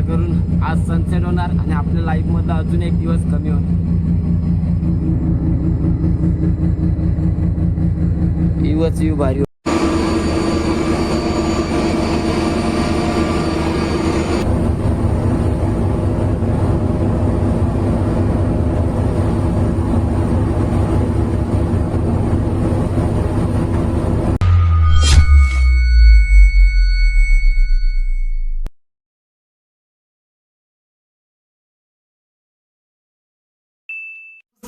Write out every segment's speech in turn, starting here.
आशा करून आज सनसेट होणार आणि आपल्या लाईफमधला अजून एक दिवस कमी होणार. व्ह्यूच यू भारी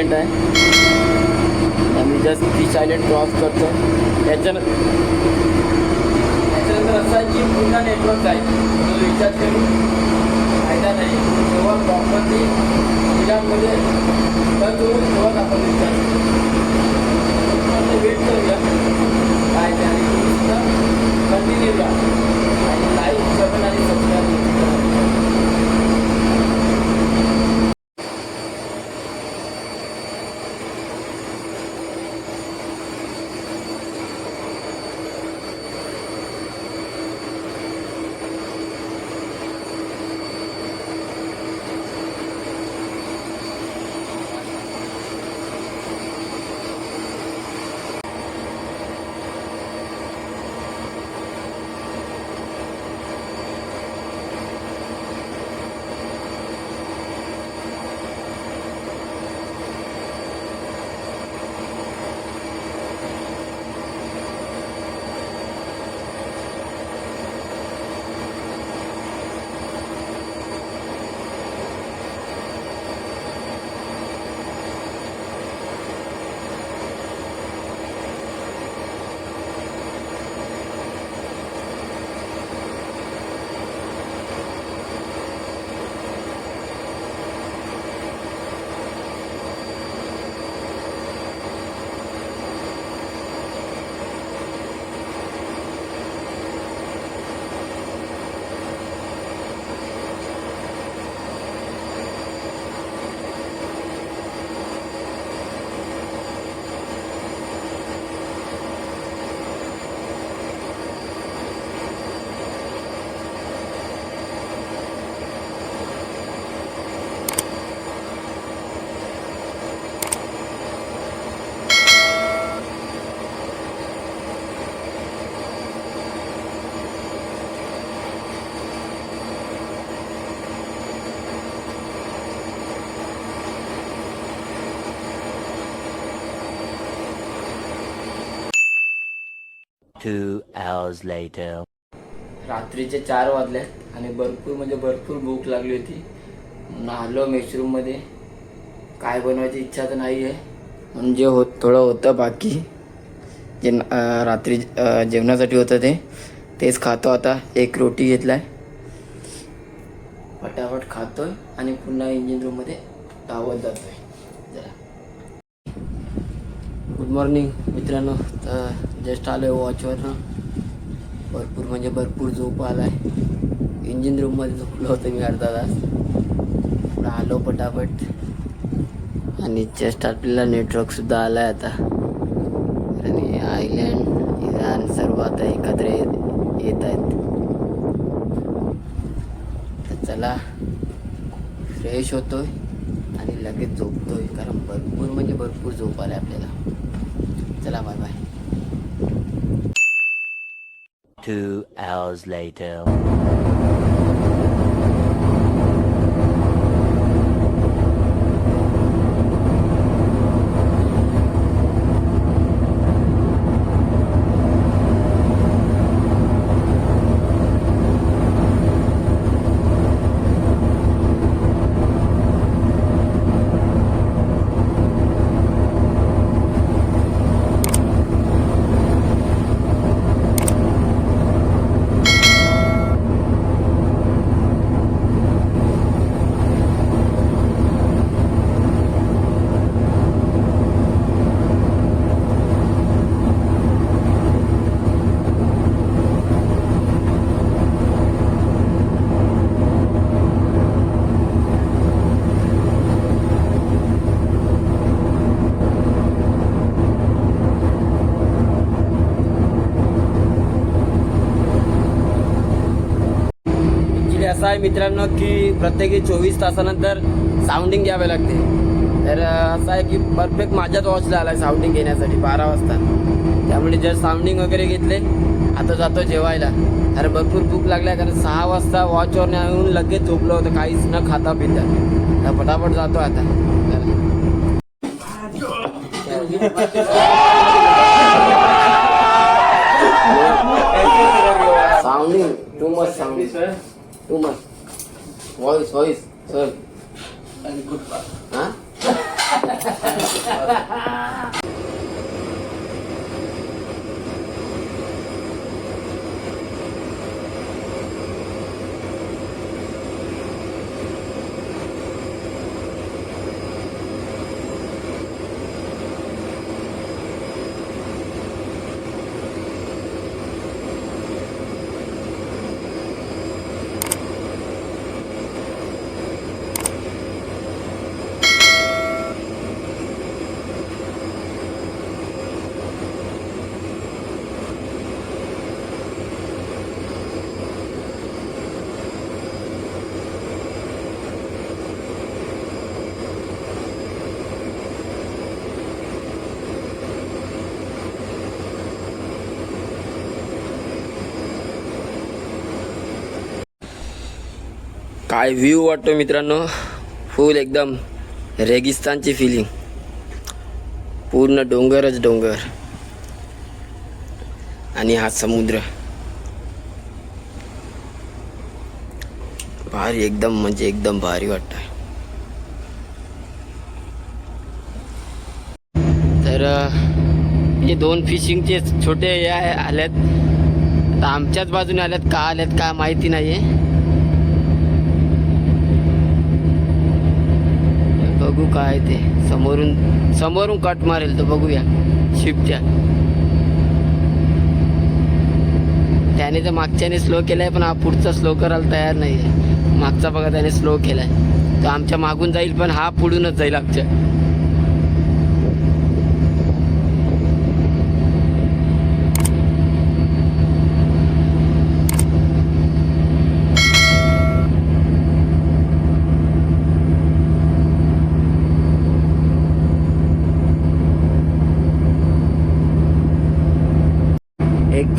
सायलेंट आहे. आणि जस्ट ती सायलेंट क्रॉस करतो. त्याच्यानंतर त्याच्यानंतर असं आहे की पुन्हा नेटवर्क आहे रिचार्ज करून फायदा नाही. जेव्हा प्रॉपरली Two hours later. रात्रीचे चार वाजले आणि भरपूर म्हणजे भरपूर भूक लागली होती. नालो मेशरूममध्ये काय बनवायची इच्छा तर नाही आहे म्हणजे होत थोडं होतं बाकी. जे रात्री जेवणासाठी होतं ते तेच खातो आता. एक रोटी घेतलाय. फटाफट खातोय आणि पुन्हा इंजिन रूममध्ये धावत जातोय. जरा. गुड मॉर्निंग मित्रांनो. तर जस्ट आलो आहे वॉचवरनं भरपूर म्हणजे भरपूर झोप आला आहे इंजिन रूममध्ये झोपलो होतं मी अर्धा तास. आलो पटापट. आणि जस्ट आपल्याला नेटवर्कसुद्धा आला आहे आता. आणि आयलँड इराण सर्व आता एकत्र ये- येत आहेत. तर चला फ्रेश होतोय आणि लगेच झोपतोय. कारण भरपूर म्हणजे भरपूर झोप आला आपल्याला. चला bye bye Two hours later. मित्रांनो की प्रत्येकी चोवीस तासानंतर साऊंडिंग घ्यावे लागते. तर असं आहे की परफेक्ट माझ्याच वॉचला आला आहे साऊंडिंग घेण्यासाठी बारा वाजता. त्यामुळे जर साऊंडिंग वगैरे घेतले आता जातो जेवायला. अरे भरपूर भूक लागल्या कारण सहा वाजता वॉचवर येऊन लगेच झोपलो होतं काहीच न खाता पिता. तर फटाफट जातो आता. Sounding too much sounding too much voice, voice, sir. Very good, sir. Huh? काय व्ह्यू वाटतो मित्रांनो? फुल एकदम रेगिस्तानची फिलिंग पूर्ण डोंगरच डोंगर. आणि हा समुद्र. भारी एकदम म्हणजे एकदम भारी वाटतं तर हे म्हणजे दोन फिशिंगचे छोटे हे आहे- आल्यात आमच्याच बाजूने आल्यात का आल्यात का माहिती नाही आहे बघू काय ते. समोरून समोरून कट मारेल तर बघूया. शिपच्या त्याने तर मागच्याने स्लो केलाय पण हा पुढचा स्लो करायला तयार नाही आहे मागचा बघा त्याने स्लो केलाय. तो आमच्या मागून जाईल पण हा पुढूनच जाईल आमच्या.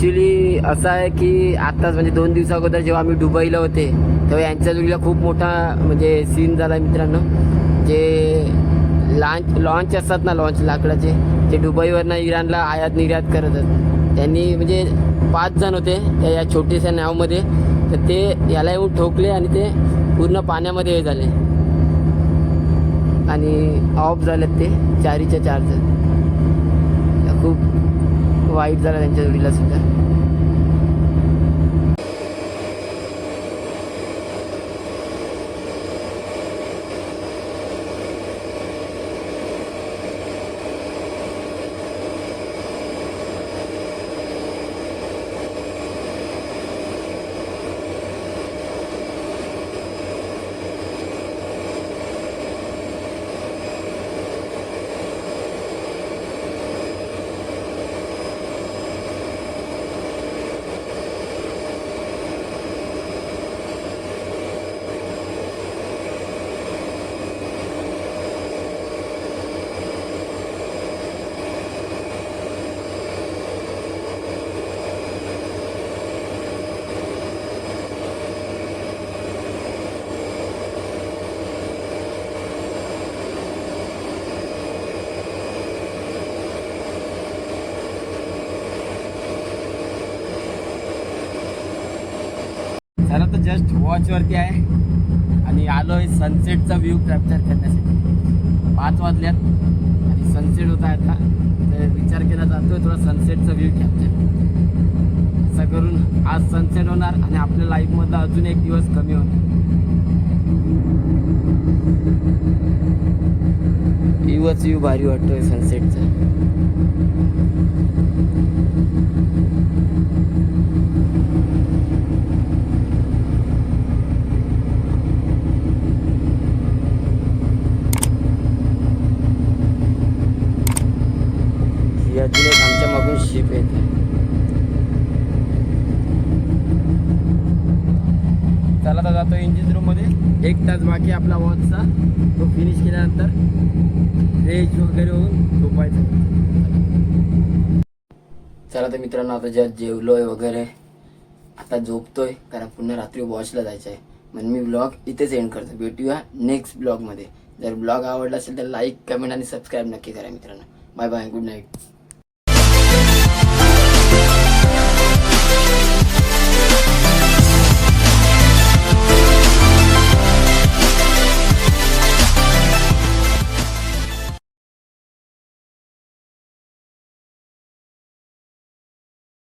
ॲक्च्युली असं आहे की आत्ताच म्हणजे दोन दिवसा अगोदर जेव्हा आम्ही दुबईला होते तेव्हा यांच्या जोडीला खूप मोठा म्हणजे सीन झाला मित्रांनो. जे लॉन्च लॉन्च असतात ना लॉन्च लाकडाचे ते दुबईवरनं इराणला आयात निर्यात करतात त्यांनी म्हणजे पाच जण होते त्या या छोट्याशा नावमध्ये. तर ते याला येऊन ठोकले आणि ते पूर्ण पाण्यामध्ये हे झाले. आणि ऑफ झालेत ते चारीच्या चार जण वाईट झालं त्यांच्या जोडीला सुद्धा चला तर जस्ट वॉचवरती आहे. आणि आलो आहे सनसेटचा व्ह्यू कॅप्चर करण्यासाठी. पाच वाजल्यात आणि सनसेट होता आता. तर विचार केला जातोय थोडा सनसेटचा व्ह्यू कॅप्चर असं करून आज सनसेट होणार आणि आपल्या लाईफमधला अजून एक दिवस कमी होणार. व्ह्यूच व्ह्यू भारी वाटतोय सनसेटचा ही अजून एक आमच्या मागून चला तर जातो इंजिन रूममध्ये एक तास बाकी आपला वॉचचा तो फिनिश केल्यानंतर फ्रेश वगैरे होऊन झोपायचं. चला तर मित्रांनो आता ज्या जेवलोय वगैरे आता झोपतोय. कारण पुन्हा रात्री वॉचला जायचं आहे म्हणून मी ब्लॉग इथेच एंड करतो. भेटूया नेक्स्ट ब्लॉगमध्ये जर ब्लॉग आवडला असेल तर लाईक कमेंट आणि सबस्क्राईब नक्की करा मित्रांनो. Bye bye good night